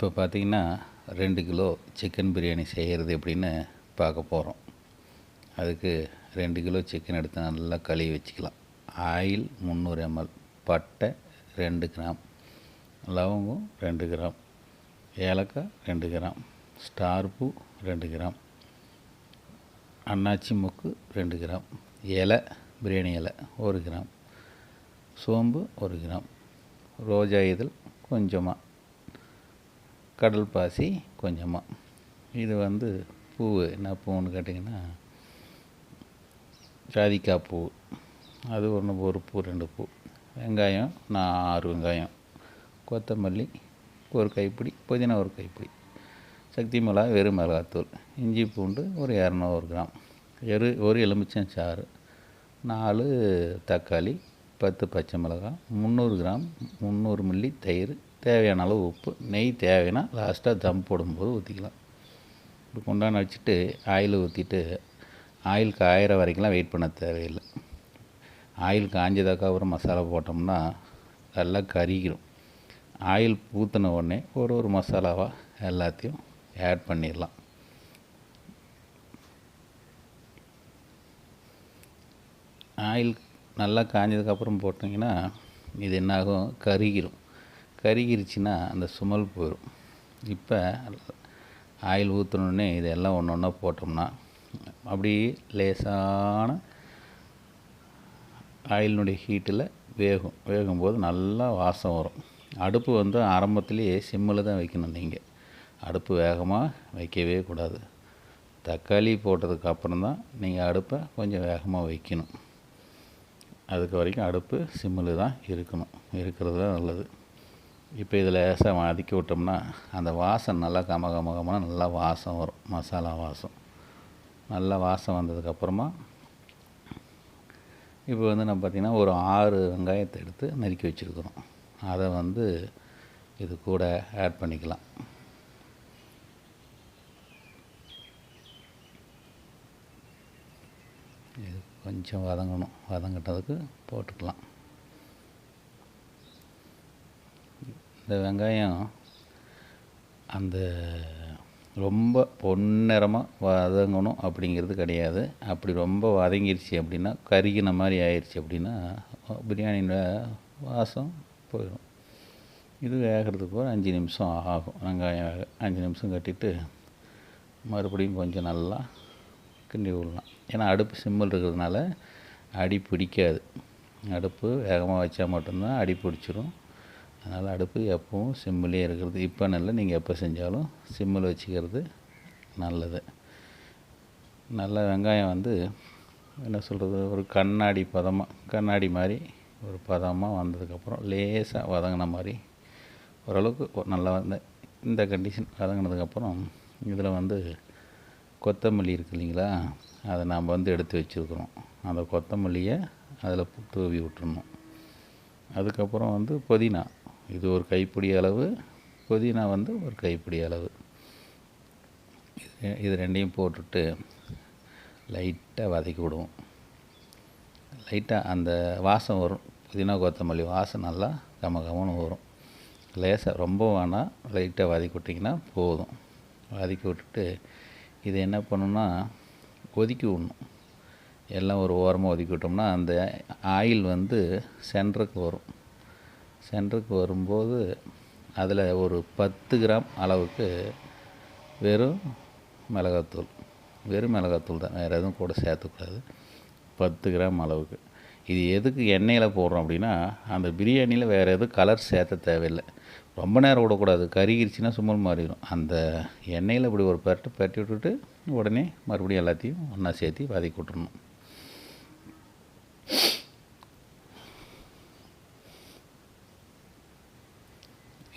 இப்போ பார்த்திங்கன்னா ரெண்டு கிலோ சிக்கன் பிரியாணி செய்கிறது எப்படின்னு பார்க்க போகிறோம். அதுக்கு ரெண்டு கிலோ சிக்கன் எடுத்து நல்லா கழுவி வச்சுக்கலாம். ஆயில் முந்நூறு எம்எல் பட்டை ரெண்டு கிராம் லவங்கம் ரெண்டு கிராம் ஏலக்காய் ரெண்டு கிராம் ஸ்டார் பூ ரெண்டு கிராம் அன்னாச்சி மொக்கு ரெண்டு கிராம் இலை பிரியாணி இலை ஒரு கிராம் சோம்பு ஒரு கிராம் ரோஜா இதழ் கொஞ்சமாக கடல் பாசி கொஞ்சமாக இது வந்து பூ என்ன பூன்னு கேட்டிங்கன்னா ஜாதிக்காய் பூ. அது ஒன்று ஒரு பூ ரெண்டு பூ. வெங்காயம் நான் ஆறு வெங்காயம். கொத்தமல்லி ஒரு கைப்பிடி புதினா ஒரு கைப்பிடி. சக்தி மிளகா வெறும் மிளகாத்தூள் இஞ்சி பூண்டு ஒரு இரநூறு கிராம். எரு ஒரு எலுமிச்சம் சாறு. நாலு தக்காளி பத்து பச்சை மிளகாய் முந்நூறு கிராம் முந்நூறு மில்லி தயிர் தேவையான அளவு உப்பு நெய் தேவைன்னா லாஸ்ட்டாக தம் போடும்போது ஊற்றிக்கலாம் இப்படி கொண்டாந்து வச்சுட்டு ஆயில் ஊற்றிட்டு ஆயில் காயிற வரைக்கும்லாம் வெயிட் பண்ண தேவையில்லை. ஆயில் காஞ்சதுக்கப்புறம் மசாலா போட்டோம்னா நல்லா கறிக்கிடும் ஆயில் ஊற்றின உடனே ஒரு ஒரு மசாலாவாக எல்லாத்தையும் ஆட் பண்ணிடலாம். ஆயில் நல்லா காஞ்சதுக்கப்புறம் போட்டிங்கன்னா இது என்னாகும்? கருகிரும். கருகிருச்சுன்னா அந்த சுமல் போயிடும் இப்போ ஆயில் ஊற்றினோடனே இதெல்லாம் ஒன்று ஒன்றா போட்டோம்னா அப்படி லேசான ஆயிலினுடைய ஹீட்டில் வேகும். வேகும்போது நல்லா வாசம் வரும். அடுப்பு வந்து ஆரம்பத்துலேயே சிம்மில் தான் வைக்கணும் நீங்கள் அடுப்பு வேகமாக வைக்கவே கூடாது. தக்காளி போட்டதுக்கு அப்புறம் தான் நீங்கள் அடுப்பை கொஞ்சம் வேகமாக வைக்கணும். அதுக்கு வரைக்கும் அடுப்பு சிம்மில் தான் இருக்கணும். இருக்கிறது தான் நல்லது. இப்போ இதில் லேசாக வதக்கி விட்டோம்னா அந்த வாசம் நல்லா கம கம நல்லா வாசம் வரும் மசாலா வாசம். நல்லா வாசம் வந்ததுக்கப்புறமா இப்போ வந்து நம்ம பார்த்திங்கன்னா ஒரு ஆறு வெங்காயத்தை எடுத்து நறுக்கி வச்சுருக்குறோம். அதை வந்து இது கூட ஆட் பண்ணிக்கலாம். இது கொஞ்சம் வதங்கணும். வதங்கிட்டதுக்கு போட்டுக்கலாம். இந்த வெங்காயம் அந்த ரொம்ப பொன்னிறமாக வதங்கணும் அப்படிங்கிறது கிடையாது. அப்படி ரொம்ப வதங்கிருச்சு அப்படின்னா கருகின மாதிரி ஆயிடுச்சு அப்படின்னா பிரியாணியில் வாசம் போயிடும். இது வேகிறதுக்கு ஒரு அஞ்சு நிமிஷம் ஆகும். வெங்காயம் அஞ்சு நிமிஷம் கட்டிட்டு மறுபடியும் கொஞ்சம் நல்லா கிண்டி விடலாம். ஏன்னா அடுப்பு சிம்மில் இருக்கிறதுனால அடி பிடிக்காது. அடுப்பு வேகமாக வச்சா மட்டும்தான் அடி பிடிச்சிரும். அதனால் அடுப்பு எப்பவும் சிம்மிலே இருக்கிறது. இப்போ நல்ல நீங்கள் எப்போ செஞ்சாலும் சிம்மில் வச்சுக்கிறது நல்லது. நல்ல வெங்காயம் வந்து என்ன சொல்கிறது ஒரு கண்ணாடி பதமாக கண்ணாடி மாதிரி ஒரு பதமாக வந்ததுக்கப்புறம் லேசாக வதங்கின மாதிரி ஓரளவுக்கு நல்லா வந்த இந்த கண்டிஷன் வதங்கினதுக்கப்புறம் இதில் வந்து கொத்தமல்லி இருக்கு இல்லைங்களா? அதை நாம் வந்து எடுத்து வச்சுருக்குறோம். அந்த கொத்தமல்லியை அதில் தூவி விட்டுருணும் அதுக்கப்புறம் வந்து புதினா. இது ஒரு கைப்பிடி அளவு புதினா வந்து ஒரு கைப்பிடி அளவு. இது இது ரெண்டையும் போட்டுட்டு லைட்டாக வதக்கி விடுவோம். லைட்டாக அந்த வாசம் வரும். புதினா கொத்தமல்லி வாசம் நல்லா கம கமனு வரும். லேசாக ரொம்ப வேணால் லைட்டாக வதக்கி விட்டிங்கன்னா போதும். வதக்கி விட்டுட்டு இது என்ன பண்ணணும்னா கொதிக்க விடணும். எல்லாம் ஒரு ஓரமாக ஒதுக்கி விட்டோம்னா அந்த ஆயில் வந்து சென்டருக்கு வரும். சென்டருக்கு வரும்போது அதில் ஒரு பத்து கிராம் அளவுக்கு வெறும் மிளகாத்தூள் வெறும் மிளகாத்தூள் தான். வேறு எதுவும் கூட சேர்த்துக்கூடாது. பத்து கிராம் அளவுக்கு. இது எதுக்கு எண்ணெயில் போடுறோம் அப்படின்னா அந்த பிரியாணியில் வேறு எதுவும் கலர் சேர்த்த தேவையில்லை. ரொம்ப நேரம் விடக்கூடாது. கருகிருச்சுன்னா சும்மல் மாறிடும். அந்த எண்ணெயில் இப்படி ஒரு பரட்டு பரட்டி விட்டுட்டு உடனே மறுபடியும் எல்லாத்தையும் ஒன்றா சேர்த்து வதக்கி விட்டுறணும்.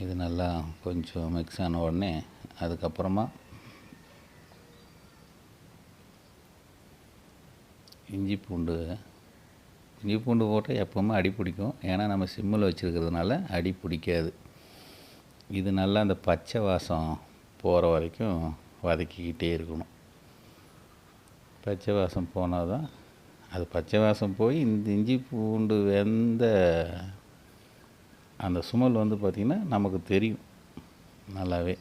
இது நல்லா கொஞ்சம் மிக்ஸ் ஆன உடனே அதுக்கப்புறமா இஞ்சி பூண்டு. இஞ்சி பூண்டு போட்டால் எப்போவுமே அடி பிடிக்கும். ஏன்னா நம்ம சிம்மில் வச்சுருக்கிறதுனால அடி பிடிக்காது. இது நல்லா அந்த பச்சை வாசம் போகிற வரைக்கும் வதக்கிக்கிட்டே இருக்கணும். பச்சை வாசம் போனால் தான் அது பச்சை வாசம் போய் இந்த இஞ்சி பூண்டு வெந்த அந்த சுமல் வந்து பார்த்திங்கன்னா நமக்கு தெரியும். நல்லாவே.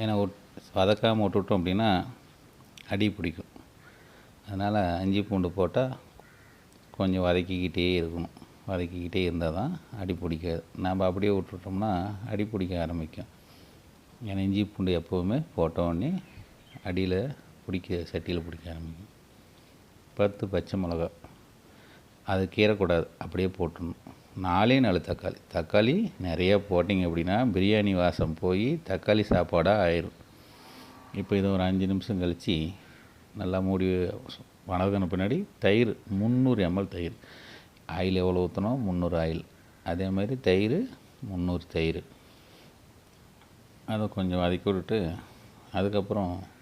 ஏன்னா ஒட் வதக்காமல் விட்டுவிட்டோம் அப்படின்னா அடி பிடிக்கும். அதனால் இஞ்சி பூண்டு போட்டால் கொஞ்சம் வதக்கிக்கிட்டே இருக்கணும். வதக்கிக்கிட்டே இருந்தால் தான் அடி பிடிக்காது. நம்ம அப்படியே விட்டுட்டோம்னா அடி பிடிக்க ஆரம்பிக்கும். ஏன்னா இஞ்சி பூண்டு எப்போவுமே போட்டோடனே அடியில் பிடிக்க சட்டியில் பிடிக்க ஆரம்பிக்கும். பத்து பச்சை மிளகா. அது கீறக்கூடாது. அப்படியே போட்டுடணும். நாலே நாலு தக்காளி. தக்காளி நிறையா போட்டிங்க அப்படின்னா பிரியாணி வாசம் போய் தக்காளி சாப்பாடாக ஆயிரும். இப்போ இது ஒரு அஞ்சு நிமிஷம் கழித்து நல்லா மூடி வணக்கின பின்னாடி தயிர் முந்நூறு எம்எல் தயிர். ஆயில் எவ்வளோ ஊற்றணும் முந்நூறு ஆயில். அதே மாதிரி தயிர் முந்நூறு தயிர். அதை கொஞ்சம் வதக்கி விட்டுட்டு அதுக்கப்புறம்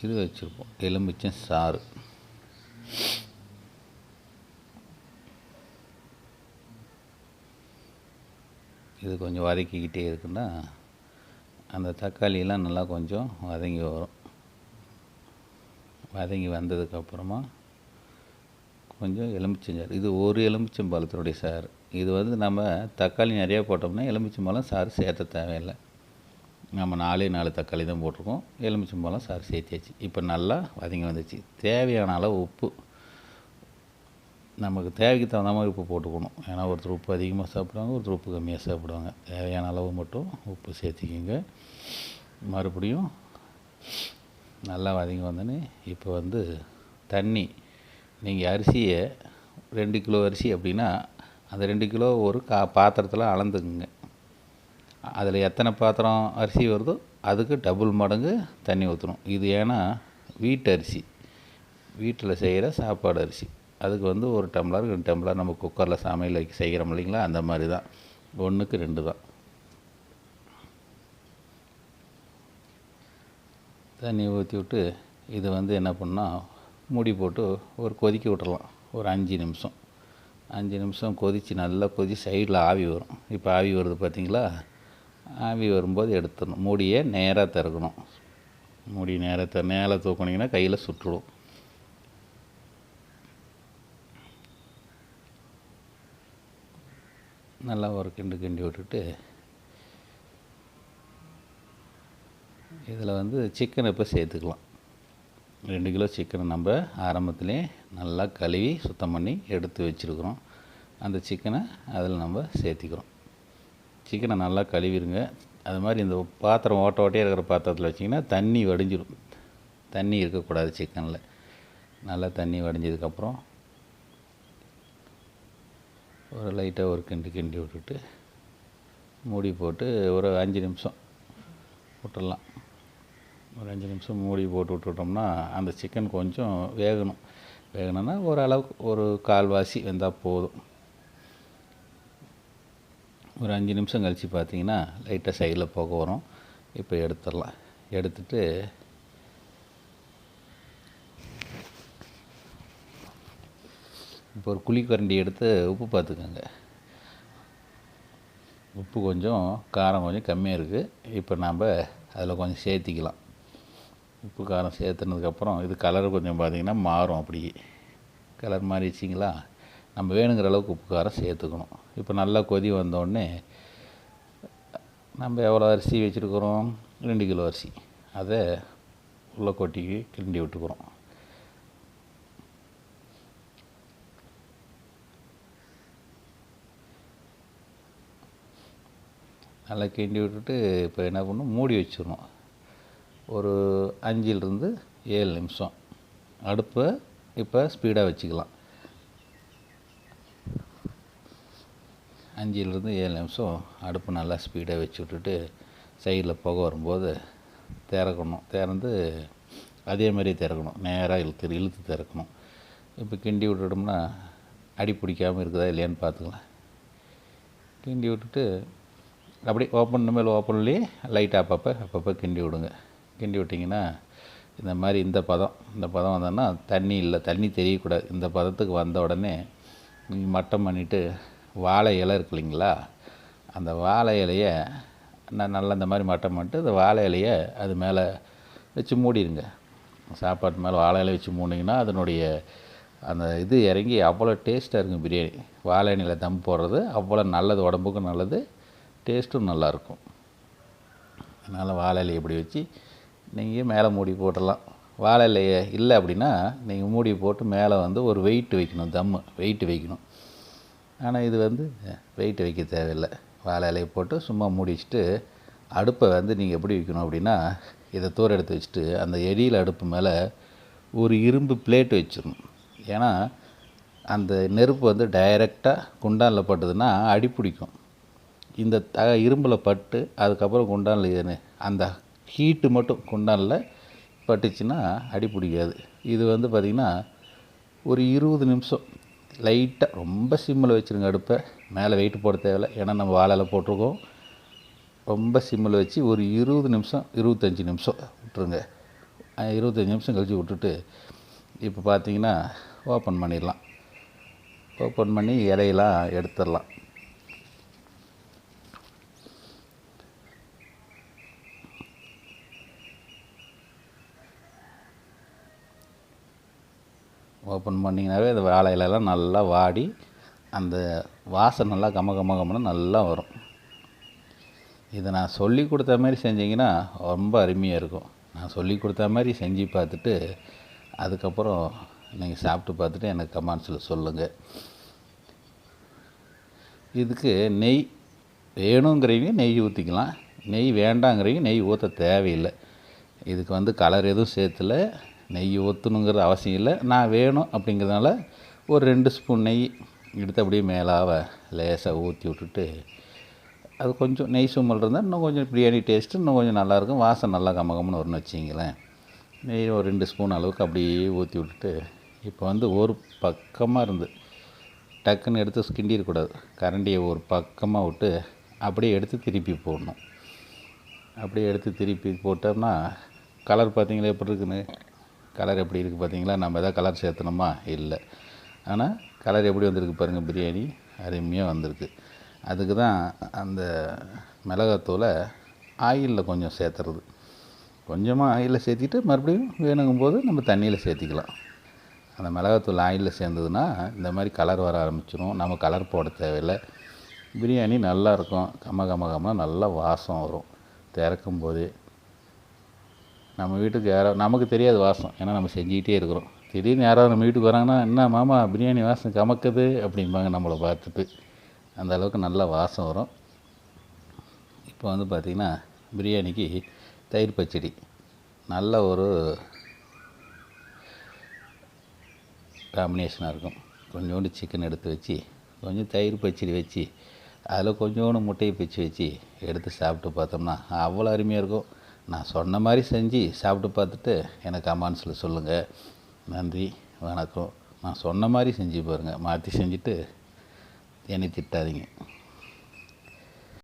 இது வச்சுருப்போம். எலுமிச்சம் சாறு. இது கொஞ்சம் வதக்கிக்கிட்டே இருக்குன்னா அந்த தக்காளியெல்லாம் நல்லா கொஞ்சம் வதங்கி வரும். வதங்கி வந்ததுக்கப்புறமா கொஞ்சம் எலுமிச்சஞ்சாறு இது ஒரு எலுமிச்சம்பழத்தினுடைய சாறு. இது வந்து நம்ம தக்காளி நிறையா போட்டோம்னா எலுமிச்சம்பழம் சாறு சேர்த்த தேவையில்லை. நம்ம நாலே நாலு தக்காளி தான் போட்டிருக்கோம். எலுமிச்சம்பழம் சார் சேர்த்தியாச்சு இப்போ நல்லா வதங்கி வந்துச்சு தேவையான அளவு உப்பு. நமக்கு தேவைக்கு தகுந்த மாதிரி உப்பு போட்டுக்கணும். ஏன்னா ஒருத்தர் உப்பு அதிகமாக சாப்பிடுவாங்க ஒருத்தர் உப்பு கம்மியாக சாப்பிடுவாங்க. தேவையான அளவு மட்டும் உப்பு சேர்த்திக்கிங்க. மறுபடியும் நல்லா வதங்கி வந்தோன்னே இப்போ வந்து தண்ணி. நீங்கள் அரிசியை ரெண்டு கிலோ அரிசி அப்படின்னா அந்த ரெண்டு கிலோ ஒரு கா பாத்திரத்தில் அளந்துக்குங்க. அதில் எத்தனை பாத்திரம் அரிசி வருதோ அதுக்கு டபுள் மடங்கு தண்ணி ஊற்றணும். இது ஏன்னா வீட்டு அரிசி. வீட்டில் செய்கிற சாப்பாடு அரிசி. அதுக்கு வந்து ஒரு டம்ளர் ரெண்டு டம்ளர் நம்ம குக்கரில் சமையல் வைக்க செய்கிறோம் இல்லைங்களா? அந்த மாதிரி தான். ஒன்றுக்கு ரெண்டு தான். தண்ணி ஊற்றி விட்டு இது வந்து என்ன பண்ணால் மூடி போட்டு ஒரு கொதிக்க விட்டுறலாம். ஒரு அஞ்சு நிமிஷம். அஞ்சு நிமிஷம் கொதித்து நல்லா கொதி சைடில் ஆவி வரும். இப்போ ஆவி வருது பார்த்திங்களா? ஆவி வரும்போது எடுத்துடணும். மூடியை நேராக திறக்கணும். மூடி நேராக திற மேலே தூக்கினீங்கன்னா கையில் சுற்றுடும் நல்லா ஒரு கிண்டு கிண்டி விட்டுட்டு இதில் வந்து சிக்கன் இப்போ சேர்த்துக்கலாம். ரெண்டு கிலோ சிக்கனை நம்ம ஆரம்பத்துலேயே நல்லா கழுவி சுத்தம் பண்ணி எடுத்து வச்சுருக்குறோம். அந்த சிக்கனை அதில் நம்ம சேர்த்திக்கிறோம். சிக்கனை நல்லா கழுவிடுங்க அது மாதிரி இந்த பாத்திரம் ஓட்ட ஓட்டையாக இருக்கிற பாத்திரத்தில் வச்சிங்கன்னா தண்ணி வடிஞ்சிடும் தண்ணி இருக்கக்கூடாது சிக்கனில். நல்லா தண்ணி வடிஞ்சதுக்கப்புறம் ஒரு லைட்டாக ஒரு கிண்டு கிண்டி விட்டுட்டு மூடி போட்டு ஒரு அஞ்சு நிமிஷம் விட்டுடலாம். ஒரு அஞ்சு நிமிஷம் மூடி போட்டு விட்டுட்டோம்னா அந்த சிக்கன் கொஞ்சம் வேகணும். வேகணும்னா ஓரளவுக்கு ஒரு கால்வாசி வந்தால் போதும். ஒரு அஞ்சு நிமிஷம் கழித்து பார்த்தீங்கன்னா லைட்டாக சைடில் போக வரும். இப்போ எடுத்துடலாம். எடுத்துட்டு இப்போ ஒரு குழிக்கரண்டி எடுத்து உப்பு பார்த்துக்கோங்க. உப்பு கொஞ்சம் காரம் கொஞ்சம் கம்மியாக இருக்குது இப்போ நாம் அதில் கொஞ்சம் சேர்த்திக்கலாம். உப்பு காரம் சேர்த்துனதுக்கப்புறம் இது கலர் கொஞ்சம் பார்த்திங்கன்னா மாறும் அப்படி கலர் மாறிச்சிங்களா நம்ம வேணுங்கிற அளவுக்கு உப்பு காரம் சேர்த்துக்கணும். இப்போ நல்லா கொதி வந்தோடனே நம்ம எவ்வளோ அரிசி வச்சுருக்குறோம்? ரெண்டு கிலோ அரிசி. அதை உள்ளே கொட்டி கிண்டி விட்டுக்கிறோம். நல்லா கிண்டி விட்டுட்டு இப்போ என்ன பண்ணணும்? மூடி வச்சிடணும். ஒரு அஞ்சிலிருந்து ஏழு நிமிஷம். அடுப்பை இப்போ ஸ்பீடாக வச்சுக்கலாம். அஞ்சிலிருந்து ஏழு நிமிஷம் அடுப்பு நல்லா ஸ்பீடாக வச்சு விட்டுட்டு சைடில் புகை வரும்போது திறக்கணும். திறந்து அதே திறக்கணும். நேராக இழுத்து இழுத்து திறக்கணும். இப்போ கிண்டி விட்டுட்டோம்னா அடி பிடிக்காமல் இருக்குதா இல்லையான்னு பார்த்துக்கலாம். கிண்டி விட்டுட்டு அப்படி ஓப்பன் மேலே ஓப்பன்லேயே லைட்டாக அப்பப்போ அப்பப்போ கிண்டி விடுங்க. கிண்டி விட்டிங்கன்னா இந்த மாதிரி இந்த பதம் இந்த பதம் வந்தோன்னா தண்ணி இல்லை தண்ணி தெரியக்கூடாது. இந்த பதத்துக்கு வந்த உடனே நீங்கள் மட்டம் பண்ணிவிட்டு வாழை இலை இருக்கு இல்லைங்களா? அந்த வாழை இலையை நான் நல்லா இந்த மாதிரி மட்டம் பண்ணிட்டு அந்த வாழை இலையை அது மேலே வச்சு மூடிடுங்க. சாப்பாட்டு மேலே வாழை இலை வச்சு மூடிங்கன்னா அதனுடைய அந்த இது இறங்கி அவ்வளோ டேஸ்ட்டாக இருக்கும் பிரியாணி. வாழை இலையில் தம் போடுறது அவ்வளோ நல்லது உடம்புக்கும் நல்லது டேஸ்ட்டும் நல்லாயிருக்கும் அதனால் வாழை இலையை இப்படி வச்சு நீங்கள் மேலே மூடி போட்டுடலாம். வாழை இலையை இல்லை அப்படின்னா நீங்கள் மூடி போட்டு மேலே வந்து ஒரு வெயிட் வைக்கணும் தம்மு வெயிட் வைக்கணும். ஆனால் இது வந்து வெயிட் வைக்க தேவையில்லை. வாழை இலையை போட்டு சும்மா மூடி வச்சுட்டு அடுப்பை வந்து நீங்கள் எப்படி வைக்கணும் அப்படின்னா இதை தூர எடுத்து வச்சுட்டு அந்த எரியில் அடுப்பு மேலே ஒரு இரும்பு பிளேட் வச்சிடணும். ஏன்னா அந்த நெருப்பு வந்து டைரெக்டாக குண்டானில் பட்டதுன்னா அடி பிடிக்கும். இந்த த இரும்பில் பட்டு அதுக்கப்புறம் குண்டானில் இது அந்த ஹீட்டு மட்டும் குண்டானில் பட்டுச்சுன்னா அடி பிடிக்காது. இது வந்து பார்த்திங்கன்னா ஒரு இருபது நிமிஷம் லைட்டாக ரொம்ப சிம்மில் வச்சுருங்க அடுப்பை. மேலே வெயிட் போட தேவையில்ல. ஏன்னா நம்ம வாழையில போட்டிருக்கோம். ரொம்ப சிம்மில் வச்சு ஒரு இருபது நிமிஷம் இருபத்தஞ்சி நிமிஷம் விட்டுருங்க. இருபத்தஞ்சி நிமிஷம் கழித்து விட்டுட்டு இப்போ பார்த்தீங்கன்னா ஓப்பன் பண்ணிடலாம். ஓப்பன் பண்ணி இலையெல்லாம் எடுத்துடலாம். ஓப்பன் பண்ணிங்கனாவே அந்த வாழையிலலாம் நல்லா வாடி அந்த வாசனை நல்லா கம கம கமன்னு நல்லா வரும். இதை நான் சொல்லி கொடுத்த மாதிரி செஞ்சிங்கன்னா ரொம்ப அருமையாக இருக்கும். நான் சொல்லி கொடுத்த மாதிரி செஞ்சு பார்த்துட்டு அதுக்கப்புறம் நீங்கள் சாப்பிட்டு பார்த்துட்டு எனக்கு கமெண்ட்ஸில் சொல்லுங்கள் இதுக்கு நெய் வேணுங்கிறவங்க நெய் ஊற்றிக்கலாம் நெய் வேண்டாங்கிறவங்க நெய் ஊற்ற தேவையில்லை. இதுக்கு வந்து கலர் எதுவும் சேர்த்துல நெய் ஊற்றணுங்கிற அவசியம் இல்லை. நான் வேணும் அப்படிங்கிறதுனால ஒரு ரெண்டு ஸ்பூன் நெய் எடுத்து அப்படியே மேலாவ லேசாக ஊற்றி விட்டுட்டு அது கொஞ்சம் நெய் சும்மல் இருந்தால் இன்னும் கொஞ்சம் பிரியாணி டேஸ்ட்டு இன்னும் கொஞ்சம் நல்லாயிருக்கும் வாசம் நல்லா கமகம்னு வரும்னு வச்சிங்களேன் நெய் ஒரு ரெண்டு ஸ்பூன் அளவுக்கு அப்படியே ஊற்றி விட்டுட்டு இப்போ வந்து ஒரு பக்கமாக இருந்து டக்குன்னு எடுத்து கிண்டிடக்கூடாது கரண்டியை ஒரு பக்கமாக விட்டு அப்படியே எடுத்து திருப்பி போடணும். அப்படியே எடுத்து திருப்பி போட்டோம்னா கலர் பார்த்தீங்களா எப்படி இருக்குன்னு? கலர் எப்படி இருக்குது பார்த்தீங்களா? நம்ம எதாவது கலர் சேர்த்தணுமா? இல்லை. ஆனால் கலர் எப்படி வந்திருக்கு பாருங்கள் பிரியாணி அருமையாக வந்திருக்கு. அதுக்கு தான் அந்த மிளகாத்தூளை ஆயிலில் கொஞ்சம் சேர்த்துறது. கொஞ்சமாக ஆயிலில் சேர்த்திட்டு மறுபடியும் வேணுங்கும் போது நம்ம தண்ணியில் சேர்த்திக்கலாம். அந்த மிளகாத்தூள் ஆயிலில் சேர்ந்ததுன்னா இந்த மாதிரி கலர் வர ஆரம்பிச்சிடும் நம்ம கலர் போட தேவையில்லை. பிரியாணி நல்லாயிருக்கும் கம கம கம நல்லா வாசம் வரும். திறக்கும் போதே நம்ம வீட்டுக்கு யாரோ நமக்கு தெரியாது வாசம். ஏன்னா நம்ம செஞ்சுக்கிட்டே இருக்கிறோம். திடீர்னு யாராவது நம்ம வீட்டுக்கு வராங்கன்னா என்ன மாமா பிரியாணி வாசம் கமக்குது அப்படிம்பாங்க நம்மளை பார்த்துட்டு. அந்த அளவுக்கு நல்லா வாசம் வரும். இப்போ வந்து பார்த்திங்கன்னா பிரியாணிக்கு தயிர் பச்சடி. நல்ல ஒரு காம்பினேஷனாக இருக்கும். கொஞ்சோண்டு சிக்கன் எடுத்து வச்சு கொஞ்சம் தயிர் பச்சடி வச்சு அதில் கொஞ்சோண்டு முட்டையை பிச்சு வச்சு எடுத்து சாப்பிட்டு பார்த்தோம்னா அவ்வளோ அருமையாக இருக்கும். நான் சொன்ன மாதிரி செஞ்சு சாப்பிட்டு பார்த்துட்டு எனக்கு அமான்ஸில் சொல்லுங்கள் நன்றி வணக்கம். நான் சொன்ன மாதிரி செஞ்சு பாருங்கள் மாற்றி செஞ்சுட்டு என்னை திட்டாதீங்க.